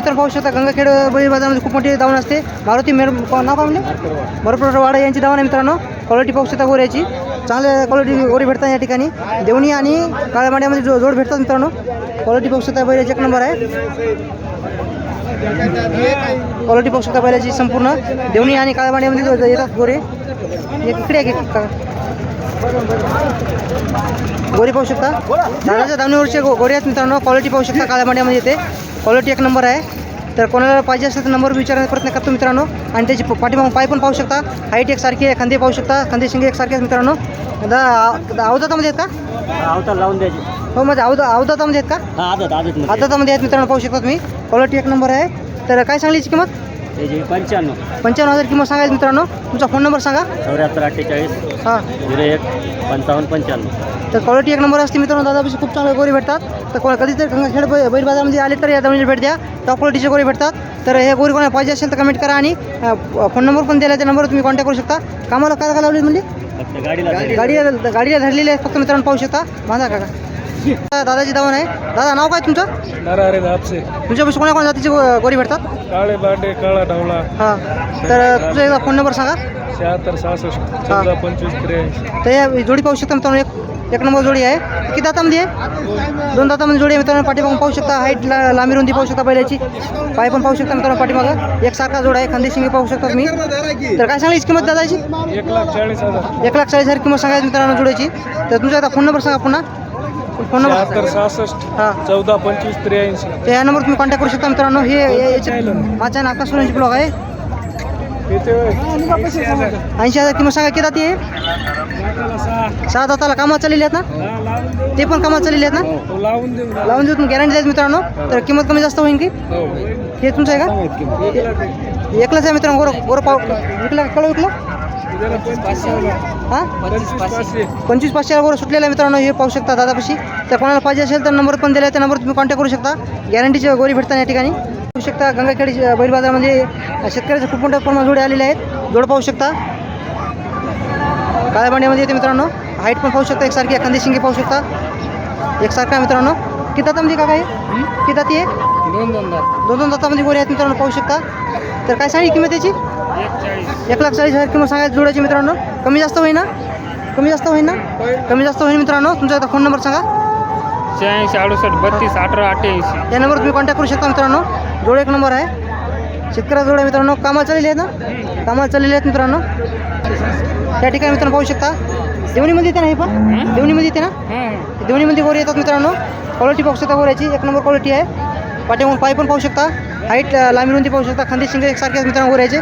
मित्र पाहू शकता गंगाखेड बैल बाजारामध्ये खूप मोठी धावण असते. मारुती मेर नाव का म्हणजे भरपूर वाडा यांची धावण आहे मित्रांनो. क्वालिटी पाहू शकता गोऱ्याची. चांगल्या क्वालिटी गोरी भेटतात या ठिकाणी. देवणी आणि काळ्या जो जोड भेटतात मित्रांनो. क्वालिटी पाहू शकता बैलाची एक नंबर आहे. क्वालिटी पाहू शकता बैलाची संपूर्ण. देवणी आणि काळ्या येतात गोरे. एक इकडे आहे की का गोरी पाहू शकता. दादाच्या दावणीवरचे गो गोरे आहेत मित्रांनो. क्वालिटी पाहू शकता काळ्या येते. क्वालिटी एक नंबर आहे. तर कोणाला पाहिजे असेल तर नंबर विचारण्याचा प्रयत्न करतो मित्रांनो. आणि त्याची पाठीमागून पाय पण पाहू शकता. हाईट एक सारखी आहे खांदे पाहू शकता. खांदे शिंगे एक सारखे आहेत मित्रांनो. दा अवदातामध्ये आहेत का? अवतार लावून द्यायची. हो म्हणजे अवदा अवदातामध्ये आहेत का? आदत आदत मध्ये आदातामध्ये आहेत मित्रांनो पाहू शकता तुम्ही. क्वालिटी एक नंबर आहे. तर काय सांगली किंमत? त्याची पंच्याण्णव. पंचावन्न हजार किंमत सांगायची मित्रांनो. तुमचा फोन नंबर सांगा. चौऱ्याहत्तर अठ्ठेचाळीस हां. झिरो एक पंचावन्न पंच्याण्णव. तर क्वालिटी एक नंबर असते मित्रांनो दादापाशी खूप चांगले गोरी भेटतात. तर कोणा कधी तर गंगाखेड बै बैल बाजारामध्ये आले तर या दवणीला भेट द्या. टॉप क्वालिटीचे गोरी भेटतात. तर हे गोरी कोणाला पाहिजे असेल तर कमेंट करा आणि फोन नंबर पण दिला त्या नंबरवर तुम्ही कॉन्टॅक्ट करू शकता. कामाला काय काय लावली म्हणजे फक्त गाडीला. गाडीला गाडीला धरलेले आहेत फक्त मित्रांनो पाहू शकता. माझा काका. दादाची दावण आहे. दादा नाव काय तुमचं? नरारे दापसे तुमच्यापाशी कोणा कोणा जातीचे गोरी भेटतात? काळे बांडे काळा ढवळा. हां. तर तुमचा एकदा फोन नंबर सांगा. शहात्तर सहासष्ट चौदा पंचवीस त्र्याऐंशी तर या जोडी पाहू शकता मित्रांनो एक एक नंबर जोडी आहे. किती दातामध्ये आहे? दोन दातामध्ये जोडी आहे मित्रांनो पाठीमागून पाहू शकता हाईट ला लांबी रुंदी पाहू शकता बैलाची. पाय पण पाहू शकता मित्रांनो पाठीमागं. एक सारखा जोड आहे खांदी शिंगे पाहू शकता तुम्ही. तर काय सांगायची किंमत दादाची एक लाख चाळीस हजार. एक लाख चाळीस हजार किंमत सांगायची मित्रांनो जोडीची. तर तुमचा आता फोन नंबर सांगा पुन्हा. फोन शहात्तर नंबर सहासष्ट हां. चौदा पंचवीस त्र्याऐंशी. तर या नंबर तुम्ही कॉन्टॅक्ट करू शकता मित्रांनो. हे हे- याचे माझ्या नाका सोन्याची ब्लॉग आहे. ऐंशी हजार. किंमत सांगा किती दाती आहे सहा दाताला कामात चाललेली आहेत ना? ते पण कामात चाललेली आहेत ना? लावून देऊ लावून देऊ तुम्ही. गॅरंटी द्यायची मित्रांनो. तर किंमत कमी जास्त होईल की? हो. हे तुमचं आहे का? एकलाच आहे मित्रांनो. गोरं गोरं पाव विकला कळलं विकलं हां? पंचवीस पाचशे. गोरं सुटलेलं आहे मित्रांनो हे पाहू शकता दादापाशी. तर कोणाला पाहिजे असेल तर नंबर पण दिला आहे त्या नंबर तुम्ही कॉन्टॅक्ट करू शकता. गॅरंटीचे गोरी भेटतात या ठिकाणी. पाहू शकता गंगाखेडी बैल बाजारामध्ये शेतकऱ्याचे खूप मोठ्या प्रमाणात जोडे आलेले आहेत. जोड पाहू शकता. काळ्या बांड्यामध्ये येते मित्रांनो. हाईट पण पाहू शकता एकसारखी एखादी शिंगे पाहू शकता. एकसारखा आहे मित्रांनो. किती दातामध्ये का काय किती आहे? दोन दोन दात. दोन दोन दातामध्ये गोरे आहेत मित्रांनो पाहू शकता. तर काय सांगितली किंमत त्याची एक लाख चाळीस हजार किंमत सांगायची जोडायची मित्रांनो. कमी जास्त होईल ना? कमी जास्त होईल ना? कमी जास्त होईल मित्रांनो. तुमचा आता फोन नंबर सांगा. शहाऐंशी अडुसष्ट बत्तीस अठरा अठ्ठ्याऐंशी. या नंबर तुम्ही कॉन्टॅक्ट करू शकता मित्रांनो. जोड एक नंबर आहे. शेतकऱ्या जोड आहे मित्रांनो. कामाला चाललेले आहेत ना? कामाला चाललेले आहेत मित्रांनो. त्या ठिकाणी मित्रांनो पाहू शकता. देवणीमध्ये येते ना हे पण? देवणीमध्ये येते ना? देवणीमध्ये गोरे येतात मित्रांनो. क्वालिटी पाहू शकता गोऱ्याची. एक नंबर क्वालिटी आहे. पाठीमागून पाय पण पाहू शकता. हाईट लांबी रुंदी पाहू शकता. खांदे शिंगे एकसारखे मित्रांनो गोऱ्याचे.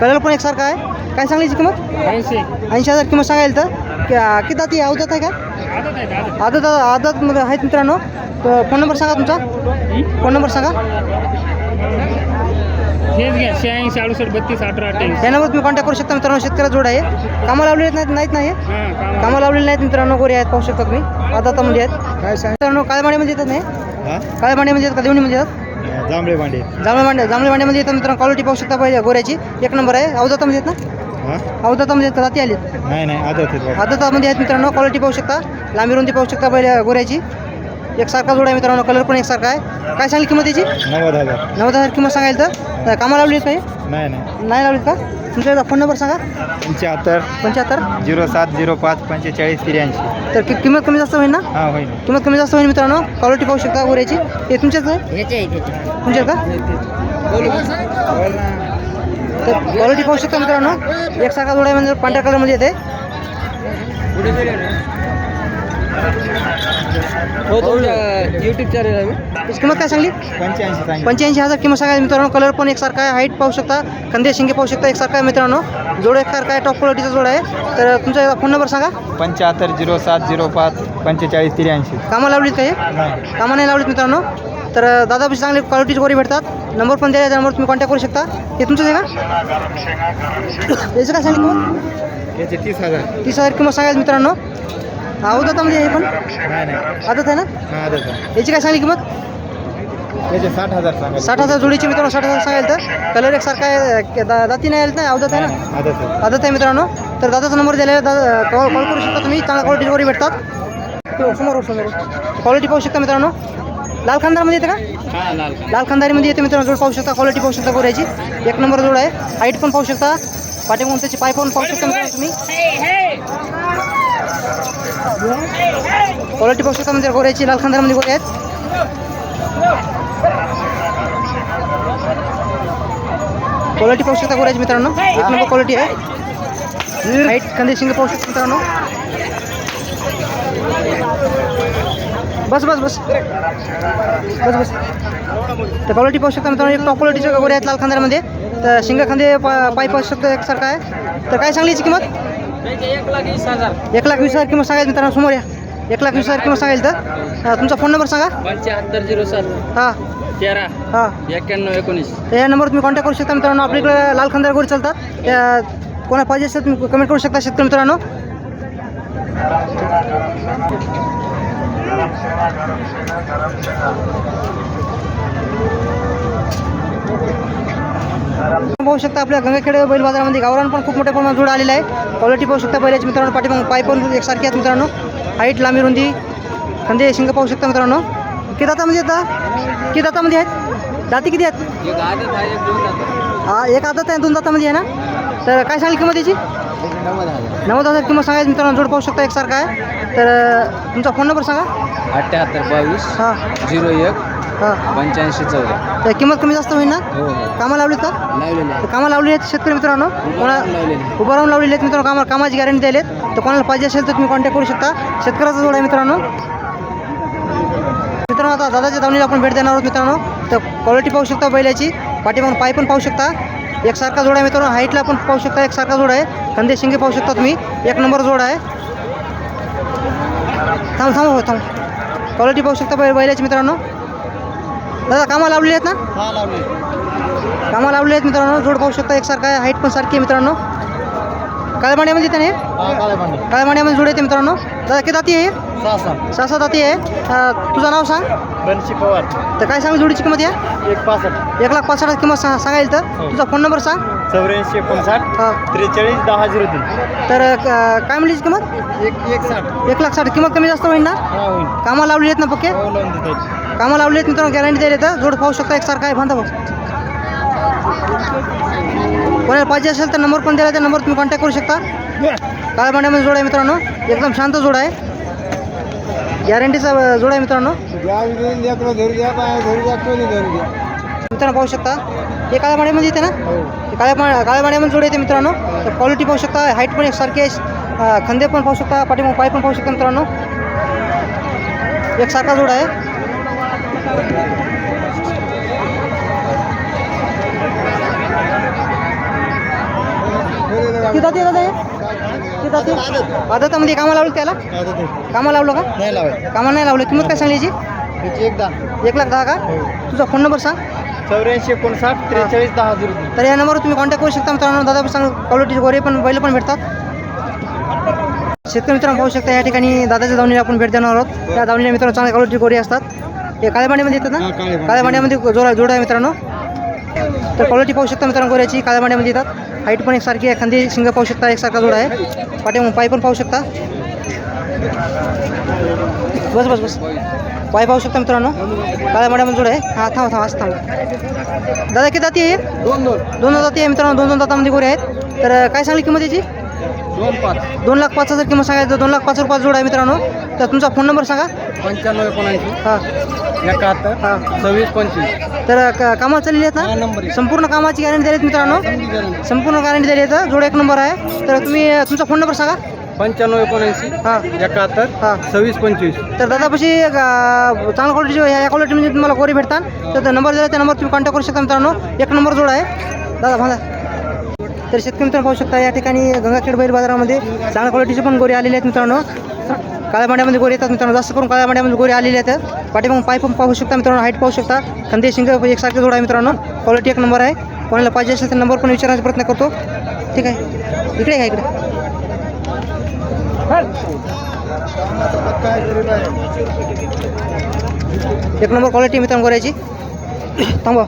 कलर पण एकसारखा आहे. काय सांगायची किंमत? ऐंशी. ऐंशी हजार किंमत सांगायला तर. कि- किती दाती अवधात आहे का? आदत आदतमध्ये आहेत मित्रांनो. तर फोन नंबर सांगा तुमचा. फोन नंबर सांगा. हेच घ्या शहाऐंशी अडुसष्ट बत्तीस अठरा अठ्ठ्याऐंशी या नंबर तुम्ही कॉन्टॅक्ट करू शकता मित्रांनो. शेतकऱ्या जोड आहे. कामाला लावलेले नाहीत नाहीत नाही हां कामाला लावलेले. नाहीत मित्रांनो. गोरे आहेत पाहू शकता तुम्ही. आदातामध्ये आहेत. काय सांग मित्रांनो काळ्या मांड्यामध्ये येतात नाही? काळ्या मांड्यामध्ये येतात का? देवणीमध्ये येतात? जांभळे भांडे. जांभळे मांड्या जांभळे मांड्यामध्ये येतात मित्रांनो क्वालिटी पाहू शकता पाहिजे गोऱ्याची एक नंबर आहे. अवधातामध्ये येत ना? अवधातामध्ये येतात जाती आली नाही नाही. आदत आदतामध्ये आहेत मित्रांनो. क्वालिटी पाहू शकता. लांबी रुंदी पाहू शकता पहिले गोऱ्याची एकसारखा जोड आहे मित्रांनो कलर पण एकसारखा आहे. काय सांगली किंमत याची? नव्वद हजार. नव्वद हजार किंमत सांगायला तर? कामाला लावलीत काही नाही नाही. नाही लावलीत का? तुमचा फोन नंबर सांगा. पंच्याहत्तर. पंच्याहत्तर? झिरो सात झिरो पाच पंचेचाळीस त्र्याऐंशी. तर कि- किंमत कमी जास्त होईल ना? हां होईल. किंमत कमी जास्त होईल मित्रांनो. क्वालिटी पाहू शकता गोऱ्याची हे तुमच्याच आहे? तुमच्याच का? तर क्वालिटी पाहू शकता मित्रांनो. एकसारखा जोड आहे म्हणजे पांढऱ्या कलरमध्ये येते. युट्यूब चॅनल आहे त्याची किंमत काय सांगली? पंच्याऐंशी सांगितलं. पंच्याऐंशी हजार किंमत सांगायची मित्रांनो. कलर पण एकसारखा आहे हाईट पाहू शकता कंदे शिंगे पाहू शकता एकसारखा आहे मित्रांनो. जोड एकसारखा आहे टॉप क्वालिटीचा जोड आहे. तर तुमचा फोन नंबर सांगा. पंच्याहत्तर झिरो सात झिरो पाच पंचेचाळीस त्र्याऐंशी. कामाला लावलीत का हे? नाही. कामा नाही लावलीत मित्रांनो. तर दादापाशी चांगली क्वालिटीची गोरी भेटतात. नंबर पण द्या त्यामुळे तुम्ही कॉन्टॅक्ट करू शकता. हे तुमचं आहे का? याचं काय सांगितलं? किंमत याचे तीस हजार. तीस हजार किंमत सांगायचं मित्रांनो. हे पण? नाही नाही. आदत आहे ना? हां आदत आहे. याची काय सांगली किंमत याचे साठ हजार सांगा साठ हजार जोडीची मित्रांनो साठ हजार सांगायला तर. कलर एकसारखा आहे क- दा- दाती नाही आली नाही अवधात आहे ना? आदत आहे. आदत आहे मित्रांनो. तर दादाचा नंबर दिलेला आहे दादा कॉल कॉल करू शकता तुम्ही. चांगल्या क्वालिटीची गोरी भेटतात. तो समोर समोर क्वालिटी पाहू शकता मित्रांनो. लाल खानदारमध्ये येते का? हा लाल लाल खानदारीमध्ये येते मित्रांनो जोड पाहू शकता. क्वालिटी पाहू शकता गोऱ्याची एक नंबर जोड आहे. हाईट पण पाहू शकता. पाठीमागून त्याची पाय पण पाहू शकता मित्रांनो तुम्ही. क्वालिटी पाहू शकता म्हणजे गोऱ्याची लाल खानदारमध्ये गोरे आहेत क्वालिटी पाहू शकता गोऱ्याची मित्रांनो एक नंबर क्वालिटी आहे हाईट कंदी शिंग पाहू शकता मित्रांनो बस बस बस बस बस तर क्वालिटी पाहू शकता मित्रांनो एक टॉप क्वालिटीच्या गोऱ्या आहेत लाल खांद्यामध्ये तर शिंग खांदे पा पाय पाहू शकता एकसारखा आहे तर काय सांगली याची किंमत एक लाख वीस हजार. किंमत सांगायची मित्रांनो समोर या. एक लाख वीस हजार किंमत सांगायची तर. तुमचा फोन नंबर सांगा. पंच्याहत्तर झिरो सात. हां. तेरा. हां. एक्क्याण्णव एकोणीस. या नंबरवर तुम्ही कॉन्टॅक्ट करू शकता मित्रांनो. आपल्याकडे लाल खांदार गोरी चालतात. त्या कोणा पाहिजे असेल तुम्ही कमेंट करू शकता शेतकरी मित्रांनो. पाहू शकता आपल्या गंगाखेड बैल बाजारामध्ये गावरान पण खूप मोठ्या प्रमाणात जोड आलेला आहे. क्वालिटी पाहू शकता बैलाची मित्रांनो पाठीमाग पाय पण एकसारखे आहेत मित्रांनो. हाईट लांबी रुंदी. खंदे शिंग पाहू शकता मित्रांनो. किती दातामध्ये येतात किती दातामध्ये आहेत? दाती किती आहेत? एक आदत आहे एक दोन दात. हा एक आदत आहे दोन दातामध्ये आहे ना? तर काय सांगेल किंमत याची? नव्वद हजार किंमत सांगायची मित्रांनो जोड पाहू शकता एकसारखा आहे. तर तुमचा फोन नंबर सांगा. अठ्ठ्याहत्तर बावीस हां. झिरो एक हां. पंच्याऐंशी चौदा. तर किंमत कमी जास्त होईल ना? हो हो. कामाला लावलीत का? लावलेले तर कामाला लावली आहेत शेतकरी मित्रांनो. कोणा उभं राहून लावलेले आहेत मित्रांनो कामा कामाची गॅरंटी दिली आहेत तर कोणाला पाहिजे असेल तर तुम्ही कॉन्टॅक्ट करू शकता. शेतकऱ्याचा जोड आहे मित्रांनो. मित्रांनो आता दादाच्या दावणीला आपण भेट देणार आहोत मित्रांनो. तर क्वालिटी पाहू शकता बैलाची. पाठीमागून पाय पण पाहू शकता. एकसारखा जोड आहे मित्रांनो. हाईटला पण पाहू शकता एकसारखा जोड आहे. कंदे शिंगे पाहू शकता तुम्ही. एक नंबर जोड आहे. थांब थांब हो थांब. क्वालिटी पाहू शकता बैलाची मित्रांनो. दादा कामाला लावलेली आहेत ना? हा लावले कामाला लावले आहेत मित्रांनो. जोड पाहू शकता एकसारखा आहे. हाईट पण सारखी आहे मित्रांनो. काळ्या मांड्यामध्ये येते ना हे? हा काळे पांडे काळ्या मांड्यामध्ये जोड येते मित्रांनो. दादा किती दाती आहे? सहा सहा सहा दाती आहे. अं, तुझं नाव सांग. बनशी पवार. तर काय सांग जोडीची किंमत या? एक पासष्ट. एक लाख पाच किंमत सांग सांगायला तर. तुझा फोन नंबर सांग. चौऱ्याऐंशी एकोणसाठ हां. त्रेचाळीस दहा झिरो तीन. तर अं, काय म्हणलीची किंमत? एक एक साठ. एक लाख साठ किंमत कमी जास्त होईल ना? हा होईल. कामाला लावली आहेत ना पक्के? हो लावून देतात कामाला लावली आहेत मित्रांनो गॅरंटी द्यायला तर. जोड पाहू शकता एकसारखा आहे बांधा भाऊ कोणाला पाहिजे असेल तर नंबर पण दिला त्या नंबर तुम्ही कॉन्टॅक्ट करू शकता. काळ्या पांड्यामध्ये जोड आहे मित्रांनो. एकदम शांत जोड आहे. गॅरंटीचा जोड आहे मित्रांनो? धरू द्या पाय धरू द्या कोणी धरू द्या. मित्रांनो पाहू शकता. हे काळ्या पाण्यामध्ये येते ना? हे. काळ्या पा काळ्या पाण्यामध्ये जोड येते मित्रांनो. तर क्वालिटी पाहू शकता हाईट पण एकसारखी आहे. खंदे पण पाहू शकता पाठीमाग पाय पण पाहू शकता मित्रांनो. एकसारखा जोड आहे. किती दादा हे. किती जाती? आदतामध्ये कामाला लावलं त्याला? कामाला लावलं का? नाही लावायचं कामाला नाही लावलं. किंमत काय सांगली याची? त्याची एकदा एक लाख दहा का? तुझा फोन नंबर सांग. चौऱ्याऐंशी एकोणसाठ त्रेचाळीस दहा तीन तर या नंबरवर तुम्ही कॉन्टॅक्ट करू शकता मित्रांनो. दादा सांग क्वालिटीचे गोरे पण बैल पण भेटतात. शेतकरी मित्रांनो पाहू शकता या ठिकाणी दादाच्या दावणीला आपण भेट देणार आहोत. त्या दावणीला मित्रांनो चांगल्या क्वालिटी गोरे असतात. हे काळ्या मांड्यामध्ये येतात हा, ना काळ्या मांड्यामध्ये जोड जोड आहे मित्रांनो. तर क्वालिटी पाहू शकता मित्रांनो गोऱ्याची काळ्या मांड्यामध्ये येतात. हाईट पण एकसारखी आहे. खांदी शिंग पाहू शकता एकसारखा जोड आहे. पाठी पाय पण पाहू शकता. बस बस बस. पाय पाहू शकता मित्रांनो. काळ्या मांड्यामध्ये जोड आहे. हां थांब थांब असं थांब. दादा किती जाती आहे? दोन दोन. दोन दाती आहे मित्रांनो. दोन दोन दातामध्ये गोरे आहेत. तर काय सांगली किंमत याची? दोन पाच. दोन लाख पाच हजार किंमत सांगायचं दोन लाख पाच रुपयाचा जोड आहे मित्रांनो. तर तुमचा फोन नंबर सांगा. पंच्याण्णव एकोणऐंशी. हां. एकाहत्तर. हां. सव्वीस पंचवीस. तर क- कामाला चाललेली आहेत हा ना नंबर. संपूर्ण कामाची गॅरंटी दिली मित्रांनो. संपूर्ण गॅरंटी दिली आहे जोड एक नंबर आहे. तर तुम्ही तुमचा फोन नंबर सांगा. पंच्याण्णव एकोणऐंशी. हां. एकाहत्तर. हां. सव्वीस पंचवीस. तर दादापाशी अ, चांगल्या क्वालिटीचे ह्या क्वालिटीमध्ये तुम्हाला गोरी भेटतात. तर नंबर दिला त्या नंबर तुम्ही कॉन्टॅक्ट करू शकता मित्रांनो. एक नंबर जोड आहे. दादा भांदा तर शेतकरी मित्रांनो पाहू शकता या ठिकाणी गंगाखेड बैल बाजारामध्ये चांगल्या क्वालिटीचे पण गोरे आलेले आहेत मित्रांनो. काळ्या मांड्यामध्ये गोरे येतात मित्रांनो. जास्त करून काळ्या मांड्यामध्ये गोरे आलेले आहेत. पाठीमागून पाय पण पाहू शकता मित्रांनो. हाईट पाहू शकता. खंदे शिंग एकसारखे जोड आहे मित्रांनो. क्वालिटी एक नंबर आहे. कोणाला पाहिजे असेल तर नंबर पण विचारण्याचा प्रयत्न करतो. ठीक आहे. इकडे आहे इकडे. एक नंबर क्वालिटी मित्रांनो गोऱ्याची. थांबा.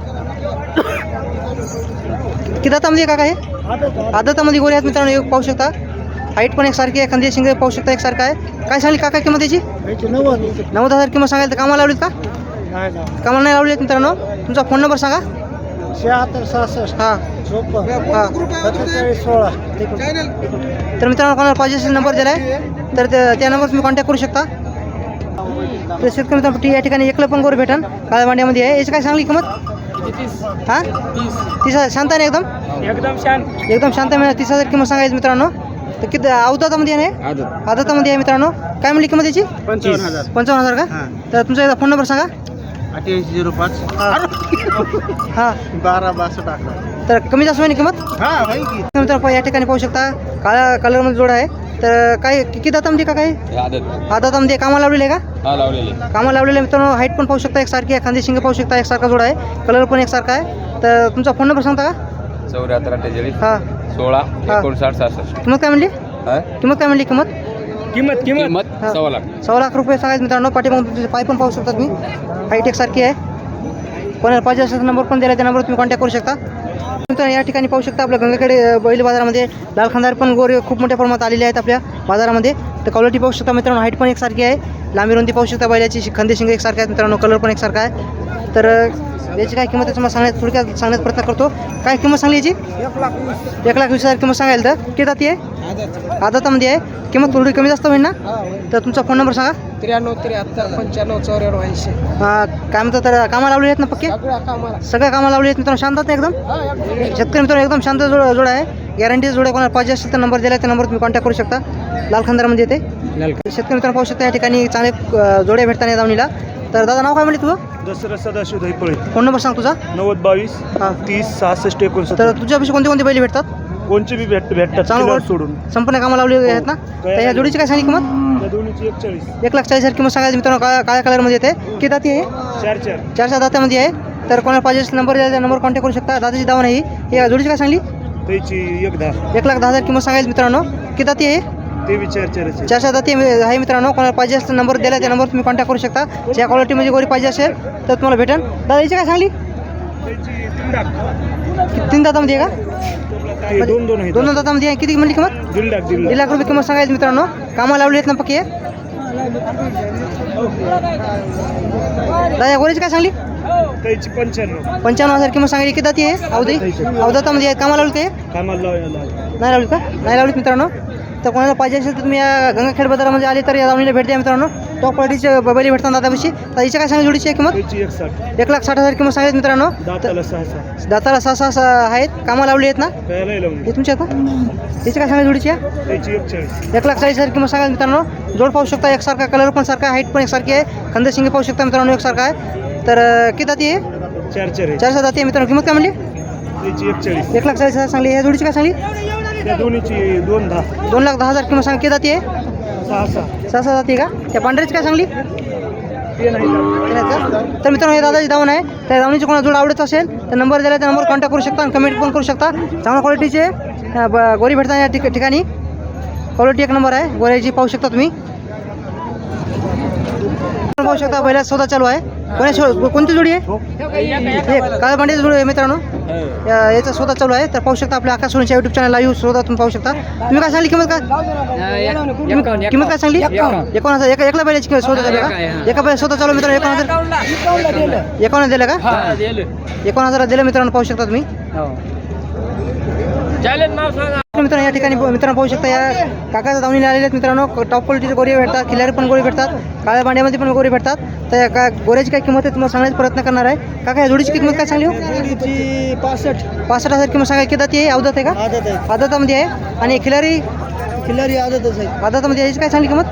किती दातामध्ये काका हे? आदतामध्ये गोरे आहेत मित्रांनो एक पाहू शकता. हाईट पण एकसारखी आहे खांदी शिंगे पाहू शकता एकसारखं आहे. काय सांगली काका किंमत याची? नव्वद हजार किंमत सांगायला तर कामाला लावलीत का? कामाला नाही लावली आहेत मित्रांनो. तुमचा फोन नंबर सांगा. शहात्तर सहासष्ट. हां. हां. सोळा. तर मित्रांनो कोणाला पाहिजे असेल नंबर दिला आहे तर त्या नंबर तुम्ही कॉन्टॅक्ट करू शकता. तर शेतकरी मित्रांनो या ठिकाणी एकलं पण गोर भेटन. काळ्या भांड्यामध्ये आहे. याची काय सांगली किंमत? हां? तीस. हजार. शांत आहे ना एकदम? एकदम छान एकदम शांत मिळणार तीस हजार किंमत सांगायची मित्रांनो. तर किती अवतातामध्ये आहे ना आदतामध्ये आहे मित्रांनो. काय म्हणली किंमत याची? पंचावन्न हजार. पंचावन्न हजार का? हां. तर तुमचा एकदा फोन नंबर सांगा. अठ्ठ्याऐंशी झिरो पाच. हां. बारा बासष्ट अकरा. तर कमी जास्त होईल किंमत? हा भाई की. मित्रांनो या ठिकाणी पाहू शकता काळ्या कलरमध्ये जोड आहे. तर काय किती दातामध्ये का काय आदतामध्ये कामाला लावलेले आहे का? हा लावलेले. कामाला लावलेले मित्रांनो हाईट पण पाहू शकता एकसारखी आहे. खांदी शिंग पाहू शकता एकसारखा जोड आहे. कलर पण एकसारखा आहे. तर तुमचा फोन नंबर सांगता का? चौऱ्याहत्तर अठ्ठेचाळीस हां. सोळा हा. एकोणसाठ सहासष्ट. किंमत काय म्हणली? हा? किंमत काय म्हणली? किंमत? किंमत किंमत. किंमत हा. सव्वा लाख. सव्वा लाख रुपये सांगायचं मित्रांनो. पाठीमागून तुमचे पाय पण पाहू शकता तुम्ही. हाईट एकसारखी आहे. कोणाला पाहिजे असेल नंबर पण दिला त्या नंबरवर तुम्ही कॉन्टॅक्ट करू शकता. मित्रांनो या ठिकाणी पाहू शकता आपल्या गंगाकडे बैल बाजारामध्ये लाल खांदार पण गोरे खूप मोठ्या प्रमाणात आलेले आहेत आपल्या बाजारामध्ये. तर क्वालिटी पाहू शकता मित्रांनो हाईट पण एकसारखी आहे. लांबी रुंदी पाहू शकता बैलाची खंदे खांदे शिंग एकसारखे आहेत मित्रांनो कलर पण एकसारखा आहे. तर याची काय किंमत तुम्हाला सांगण्यात थोडक्यात सांगण्याचा प्रयत्न करतो. काय किंमत सांगली याची? एक लाख वीस हजार किंमत सांगायला तर किती जाती आहे? आदतामध्ये आहे. किंमत थोडी कमी जास्त होईल ना? तर तुमचा फोन नंबर सांगा. त्र्याण्णव त्र्याहत्तर पंच्याण्णव चौऱ्याण्णव ऐंशी. हा, काय म्हणतात तर कामाला लावले आहेत ना पक्के? सगळ्या कामाला. लावले आहेत मित्रांनो. शांत आहेत ना एकदम? शेतकरी मित्रांनो एकदम शांत जोड जोड आहे. गॅरंटी जोड आहे कोणाला पाहिजे असेल तर नंबर दिला त्या नंबर तुम्ही कॉन्टॅक्ट करू शकता. लाल खंदारमध्ये येते. शेतकरी मित्रांनो पाहू शकता या ठिकाणी चांगले जोडे भेटताना या दावणीला. तर दादा नाव काय म्हणले तुझं? दसरा सदाशिव धैपळे फोन नंबर सांग तुझा. नव्वद बावीस हां. तीस सहासष्ट एकोणसत्तर. तर तुझ्यापाशी कोणते कोणते बैल भेटतात? कोणचे बी भेट भेटतात किलर. सोडून. संपूर्ण कामाला लावले आहेत ना? तर या जोडीची काय सांगली किंमत? त्या दोन्हीची एक चाळीस एक लाख चाळीस हजार किंमत सांगायची मित्रांनो काळ्या काळ्या कलरमध्ये येते. किती दाती आहे? चार चार. चारशे दात्यामध्ये आहे. तर कोणाला पाहिजे असेल नंबर द्यायचा नंबर कॉन्टॅक्ट करू शकता. दादाची दावा नाही ही. जोडीची काय सांगली? त्याची एक दहा. एक लाख दहा हजार किंमत सांगायची मित्रांनो. किती दाती आहे? ते बी चार चारशे दाती आहे मित्रांनो. कोणाला पाहिजे असेल नंबर दिला त्या नंबर तुम्ही कॉन्टॅक्ट करू शकता. ज्या क्वालिटीमध्ये गोरी पाहिजे असेल तर तुम्हाला भेटेल. दादा याची काय सांगली? त्याची तीन लाख कि- तीन दातामध्ये आहे का? ते दोन दोन आहेत. दोन दोन आहे किती म्हणली किंमत दीड लाख दीड दीड लाख लाख रुपये किंमत सांगायची मित्रांनो. कामाला लावली आहेत ना पक्की? आहे दादा गोरीची काय सांगली? त्याची पंच्याण्णव. पंच्याण्णव हजार किंमत सांगली किती दाती आहे? अवधी? अवधातामध्ये आहे. कामाला लावली काय? कामाला लावायला नाही लावली का? नाही लावलीत मित्रांनो. तर कोणाला पाहिजे असेल तर तुम्ही या गंगाखेड बाजारामध्ये आले तर या दावणीला भेट द्या मित्रांनो. टॉप क्वालिटीचे बैली भेटतात दादापाशी. तर हिच्या काय सांगा जोडीची किंमत? एक लाख साठ हजार किंमत सांगितली मित्रांनो. दाताला सहा सहा. आहेत. कामाला लावली आहेत ना? हे तुमच्या आता? त्याची काय सांगा जोडीची एक लाख चाळीस हजार किंमत सांगा मित्रांनो. जोड पाहू शकता एकसारखा कलर पण सारखा हाईट पण एकसारखी आहे. खंदे शिंगे पाहू शकता मित्रांनो एकसारखा आहे. तर किती दाती आहे? चार चार आहे. चारशे दाती आहे मित्रांनो. किंमत काय म्हणली? एक लाख चाळीस हजार सांगली. या जोडीची काय सांगली? त्या दोन्हीची दोन दहा. दोन लाख दहा हजार किंमत सांग किती दाती आहे? सहा सहा. सहा सहा जाती का? त्या पांढऱ्याची काय सांगली? ते नाही? तर मित्रांनो हे दादाची दावण आहे. त्या दावणीची कोणाला जोड आवडत असेल तर नंबर दिला त्या नंबर कॉन्टॅक्ट करू शकता आणि कमेंट पण करू शकता. चांगल्या क्वालिटीचे अं, ब- गोरी भेटतात या ठिक ठिकाणी. क्वालिटी एक नंबर आहे. गोऱ्याची पाहू शकता तुम्ही. पाहू शकता पहिला सौदा चालू आहे. कोणी शो- कोणती जोडी आहे? हे काळ्या भांड्याची जोडी आहे मित्रांनो. या- याचा सौदा चालू आहे. तर पाहू शकता आपल्या आकाश सोनच्या युट्यूब चॅनल लाईव्ह सौदा तुम्ही पाहू शकता. तुम्ही काय सांगली? किंमत काय? तुम्ही- किंमत काय सांगली? एकोण हजार. एका एकला सौदा चालू आहे का एका बैल सौदा चालू मित्रांनो. एकोण हजार. एकोण दिलं. का? एकोण हजार दिलं मित्रांनो पाहू शकता तुम्ही. मित्रांनो या ठिकाणी मित्रांनो पाहू शकता या काकाच्या दावणीला आलेले आहेत मित्रांनो. टॉप क्वालिटीचे गोरी भेटतात खिलारी पण गोरी भेटतात काळ्या भांड्यामध्ये पण गोरी भेटतात. तर या का गोऱ्याची काय किंमत आहे तुम्हाला सांगण्याचा प्रयत्न करणार आहे. काका या जोडीची किंमत काय सांगली हो? पासष्ट. पासष्ट हजार किंमत सांगा. किती आहे? अवधत आहे का? आदत आहे. आदतामध्ये आहे. आणि खिलारी खिल्लारी आदतच आहे. आदतामध्ये याची काय सांगली किंमत?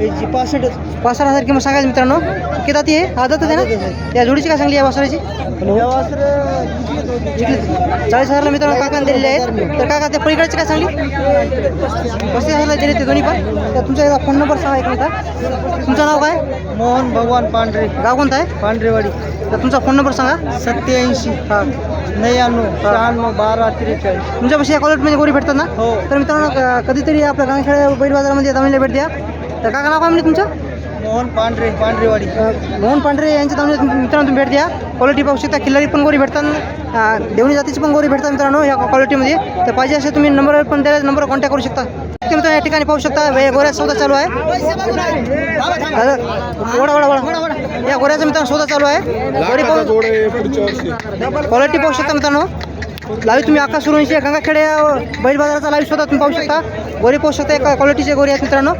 याची पासष्टच पासष्ट हजार किंमत सांगायची मित्रांनो. किती जाती आहे आदतच आहे ना? या जोडीची काय सांगली या वासराची? या वासरं चाळीस हजारला मित्रांनो काकाने दिलेले आहेत तर काका त्या पलीकडची काय सांगली? पस्तीस हजारला दिले ते दोन्ही पण. तर तुमचा एकदा फोन नंबर सांगा एक मिनिट. तुमचं नाव काय? मोहन भगवान पांढरे. गाव कोणतं आहे? पांढरेवाडी. तर तुमचा फोन नंबर सांगा. सत्याऐंशी हां. नव्याण्णव शहाण्णव बारा त्रेचाळीस. तुमच्यापाशी या कॉलेजमध्ये गोरी भेटतात ना? हो. तर मित्रांनो कधीतरी आपल्या गांगखेड बैल बाजारामध्ये दावणीला भेट द्या. तर काका नाव काय म्हणले तुमचं? मोहन पांढरे पांढरेवाडी. अ, मोहन पांढरे यांच्या दावणीत मित्रांनो तुम्ही भेट द्या. क्वालिटी पाहू शकता. किल्लारी पण गोरी भेटतात. अ, देवणी जातीची पण गोरी भेटतात मित्रांनो या क्वालिटीमध्ये तर पाहिजे असे तुम्ही नंबर पण द्या नंबरवर कॉन्टॅक्ट करू शकता. ते मित्रांनो या ठिकाणी पाहू शकता. हे गोऱ्या सौदा चालू आहे. अरे, वडा वडा वडा या गोऱ्याचा मित्रांनो सौदा चालू आहे. गोरी पाहू क्वालिटी पाहू शकता मित्रांनो. लाईव्ह तुम्ही आकाश सुरुंशी गंगाखेडे अ, बैल बाजाराचा लाईव्ह शोधा तुम्ही पाहू शकता. गोरी पाहू शकता. एका क्वालिटीचे गोरी आहेत मित्रांनो.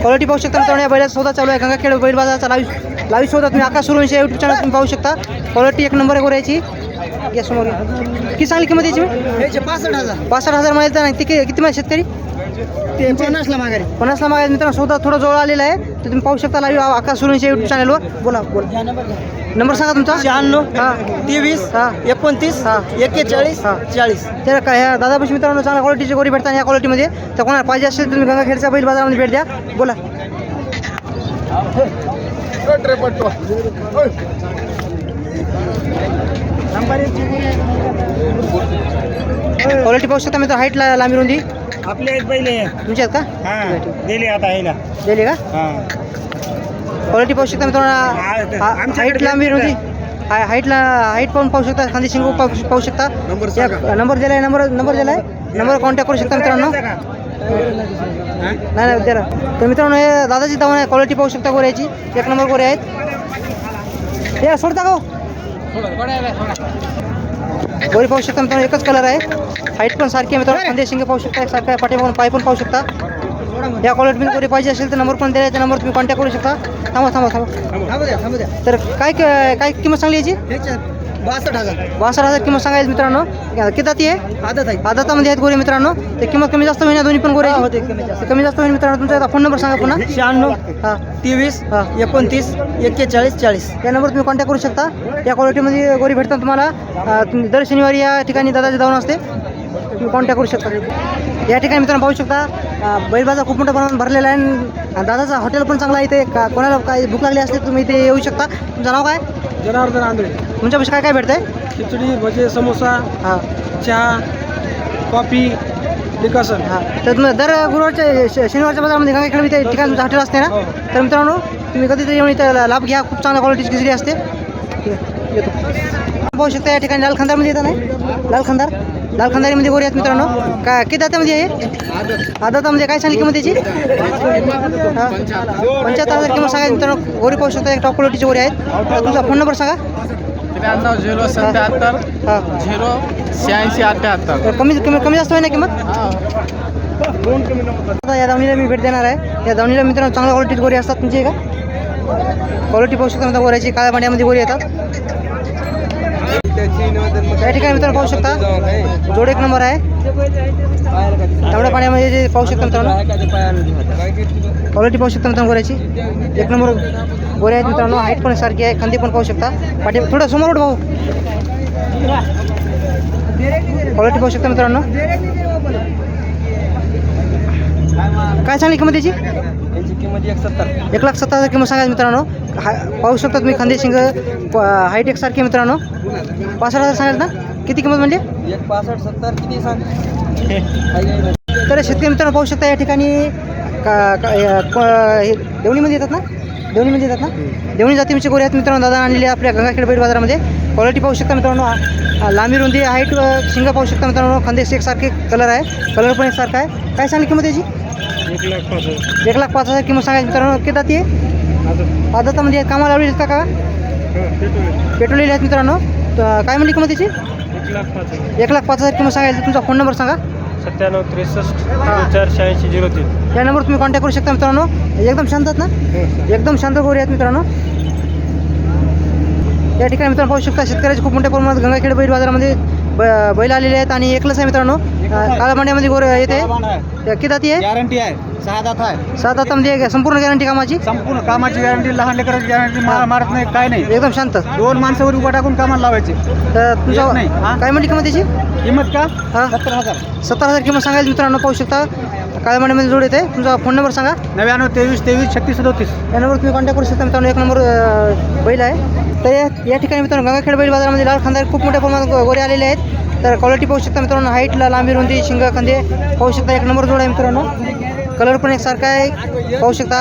क्वालिटी पाहू शकता मित्रांनो या बैलाचा सौदा चालू आहे. गंगाखेड बैल बाजाराचा लाईव्ह लाईव्ह शोधा तुम्ही आकाश सुरुंशी यूट्यूब चॅनल तुम्ही पाहू शकता. क्वालिटी एक नंबर आहे गोऱ्याची या समोर. किती चांगली किंमत याची पासष्ट हजार. पासष्ट हजार माहिती नाही. ते किती माहिती शेतकरी? ते पन्नासला माघारी. पन्नासला मागायचं. मित्रांनो सौदा थोडा जवळ आलेला आहे. तर तुम्ही पाहू शकता लाईव्ह आकाश सुरुंशी यूट्यूब चॅनलवर बोला बोला. नंबर सांगा तुमचा? शहाण्णव हां. तेवीस हां. एकोणतीस हा. एक्केचाळीस हा. चाळीस. तर काय ह्या दादापाशी मित्रांनो चांगल्या क्वालिटीची गोरी भेटतात या क्वालिटीमध्ये तर कोणाला पाहिजे असेल तुम्ही गंगाखेडच्या बैल बाजारामध्ये भेट द्या. बोला. क्वालिटी पाहू शकता मित्र हाईट ला लांबी रुंदी. आपले आहेत पहिले. तुमची आहेत का? हा दिले आता आहे ना दिली का? हा. क्वालिटी पाहू शकता मित्रांनो. हाईट लांबी रुंदी हाय हाईटला हाईट पण पाहू शकता. खांदी शिंगू पाहू शकता. या- नंबर दिला आहे नंबर नंबर दिला आहे नंबर कॉन्टॅक्ट करू शकता मित्रांनो. नाही नाही दिला. तर मित्रांनो हे दादाची दावण आहे. क्वालिटी पाहू शकता गोऱ्याची. एक नंबर गोरे आहेत. हे सोडता का हो? गोरी पाहू शकता मित्रांनो. एकच कलर आहे. हाईट पण सारखी आहे मित्रांनो. खांदे शिंगे पाहू शकता. सारखं पाठी पाहून पाय पण पाहू शकता. या क्वालिटीमध्ये गोरी पाहिजे असेल तर नंबर पण द्यायचा नंबर तुम्ही कॉन्टॅक्ट करू शकता. थांबा थांबा थांबा. थांबू द्या थांबू द्या. तर काय काय किंमत सांगली याची? बासष्ट हजार. बासष्ट हजार किंमत सांगायची मित्रांनो. किती जाती आहे? आदत आहे. आदातामध्ये आहेत गोरे मित्रांनो. ते किंमत कमी जास्त होईल दोन्ही पण गोरे? होते, कमी जास्त. होईल मित्रांनो तुमचा फोन नंबर सांगा पुन्हा. शहाण्णव हां. तेवीस हा. एकोणतीस एक्केचाळीस चाळीस. या नंबर तुम्ही कॉन्टॅक्ट करू शकता. या क्वालिटीमध्ये गोरी भेटतात तुम्हाला. दर शनिवारी या ठिकाणी दादाची जाऊन असते. तुम्ही कॉन्टॅक्ट करू शकता. या ठिकाणी मित्रांनो पाहू शकता अं, बैल बाजार खूप मोठ्या प्रमाणात भरलेला आहे आणि दादाचा हॉटेल पण चांगला आहे इथे. का कोणाला काय भूक लागली असते तुम्ही इथे येऊ शकता. तुमचं नाव काय? जनार्दन आंधळे. तुमच्यापाशी काय काय भेटतंय? खिचडी भजे समोसा हां. चहा कॉफी डिकासन. हां. तर दर गुरुवारच्या शनिवारच्या बाजारामध्ये गंगाखेड इथे ठिकाणी तुमचं हॉटेल असते ना? तर मित्रांनो तुम्ही कधीतरी येऊन इथं लाभ घ्या. खूप चांगल्या क्वालिटीची खिचडी असते. येतो. पाहू शकता या ठिकाणी लाल खंदारमध्ये येतं नाही? लाल खंदार? लाल खंदारीमध्ये गोरी आहेत मित्रांनो काय किती दातामध्ये आहे आदातामध्ये काय सांगली किंमत त्याची. पंच्याहत्तर हजार किंमत सांगा मित्रांनो. गोरी पाहू शकता एक टॉप क्वालिटीची गोरी आहेत. तुमचा फोन नंबर सांगा. त्र्याण्णव झिरो सत्याहत्तर हां. झिरो शहाऐंशी अठ्ठ्याहत्तर तर कमी कमी कमी जास्त होईल ना किंमत? आता या दावणीला मी भेट देणार आहे. या दावणीला मित्रांनो चांगल्या क्वालिटीची गोरी असतात तुमची का? क्वालिटी पाहू शकता गोऱ्याची काळ्या भांड्यामध्ये गोरी येतात. या ठिकाणी मित्रांनो पाहू शकता. जोड एक नंबर आहे. तांबड्या पाण्यामध्ये जे पाहू शकता मित्रांनो. क्वालिटी पाहू शकता मित्रांनो गोऱ्याची. एक नंबर गोऱ्या आहेत मित्रांनो. हाईट पण सारखी आहे. खांदी पण पाहू शकता. पाठी थोडं समोर उठ भाऊ. क्वालिटी पाहू शकता मित्रांनो. काय सांगली किंमत त्याची याची किंमत एक सत्तर. एक लाख सत्तर हजार किंमत सांगायचं मित्रांनो. हा पाहू शकता तुम्ही खांदे शिंग हाईट एक सारखी आहे मित्रांनो. पासष्ट हजार सांगायचं ना? किती किंमत म्हणजे? एक पासष्ट सत्तर किती सांग तर शेतकरी मित्रांनो पाहू शकता या ठिकाणी का हे देवणीमध्ये येतात ना? देवणीमध्ये येतात ना? देवणी जातीचे गोरे आहेत मित्रांनो दादा आणलेले आपल्या गंगाखेड बैल बाजारामध्ये. क्वालिटी पाहू शकता मित्रांनो लांबी रुंदी हाईट शिंग पाहू शकता मित्रांनो खांदे एक सारखे कलर आहे कलर पण एक सारखा आहे. काय सांगली किंमत याची? एक लाख पाच हजार. एक लाख पाच हजार किंमत सांगायची मित्रांनो किती जाती आहे? अजून आदतामध्ये कामाला लावली आहेत का का पेट्रोल पेट्रोल आहेत मित्रांनो. तर काय म्हणली किंमत त्याची? एक लाख पाच हजार. एक लाख पाच हजार किंमत सांगायची. तुमचा फोन नंबर सांगा. सत्त्याण्णव त्रेसष्ट चार शहाऐंशी झिरो तीन. या नंबर तुम्ही कॉन्टॅक्ट करू शकता मित्रांनो. एकदम शांत आहेत ना? एकदम शांत गोरी आहेत मित्रांनो. या ठिकाणी मित्रांनो पाहू शकता शेतकऱ्याचे खूप मोठ्या प्रमाणात गंगाखेड बैल बाजारामध्ये ब- बैल आलेले आहेत आणि एकलंच आहे मित्रांनो. काळ्या मांड्यामध्ये गोर येते? त्या किती आहे? गॅरंटी आहे. सहा दात आहे. सात आतामध्ये संपूर्ण गॅरंटी कामाची? संपूर्ण कामाची गॅरंटी लहान लेकराची गॅरंटी मारत नाही काय नाही. एकदम शांत. दोन माणसावर उभा टाकून कामाला लावायचे. तर एक नाही, हा? काय म्हणली किंमत त्याची किंमत का? हां. सत्तर हजार. सत्तर हजार किंमत सांगायची मित्रांनो पाहू शकता. काळ्या मांड्यामध्ये जोड येते. तुमचा फोन नंबर सांगा. नव्याण्णव तेवीस तेवीस छत्तीस सदोतीस या नंबर तुम्ही कॉन्टॅक्ट करू शकता मित्रांनो. एक नंबर अं, बैल आहे. तर या या ठिकाणी मित्रांनो गंगाखेड बैल बाजारामध्ये लाल खांदार खूप मोठ्या प्रमाणात गो- गोरे आलेले आहेत. तर क्वालिटी पाहू शकता मित्रांनो हाईटला लांबी रुंदी शिंग खांदे पाहू शकता. एक नंबर जोड आहे मित्रांनो. कलर पण एक सारखा आहे पाहू शकता.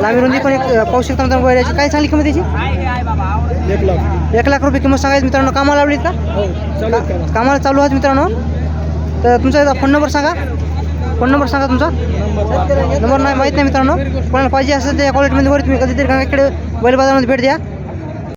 लांबी रुंदी पण एक पाहू शकता मित्रांनो बैलाची काय सांगली किंमत त्याची एक लाख. एक लाख रुपये किंमत सांगायची मित्रांनो. कामाला लावलीत का? हो? कामाला. चालू आहेत मित्रांनो. तर तुमचा फोन नंबर सांगा. फोन नंबर सांगा तुमचा. नंबर नाही माहीत नाही मित्रांनो. कोणाला पाहिजे असेल तर या क्वालिटीमध्ये वर तुम्ही कधीतरी गंगाकडे बैल बाजारामध्ये भेट द्या.